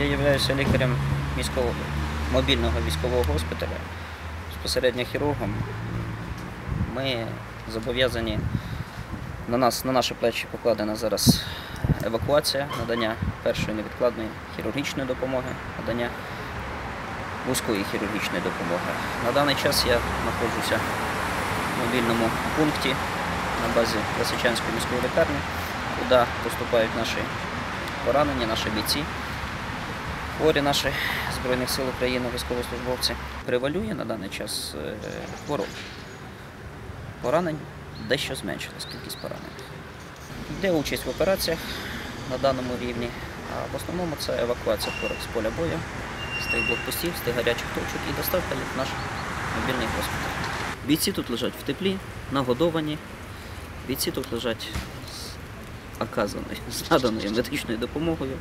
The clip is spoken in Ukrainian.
Я являюся лікарем міського мобільного військового госпіталя, безпосередньо хірургом. Ми зобов'язані на нас, на наші плечі покладена зараз евакуація, надання першої невідкладної хірургічної допомоги, надання вузької хірургічної допомоги. На даний час я знаходжуся в мобільному пункті на базі Лисичанської міської лікарні, куди поступають наші поранені, наші бійці, хворі наші Збройних сил України, військовослужбовці. Превалює на даний час е, хвороб. Поранень дещо зменшилась кількість поранених. Йде участь в операціях на даному рівні, а в основному це евакуація хворих з поля бою, з тих блокпостів, з тих гарячих точок і доставка їх в наш мобільний госпіталь. Бійці тут лежать в теплі, нагодовані. Бійці тут лежать з оказаною, з наданою медичною допомогою.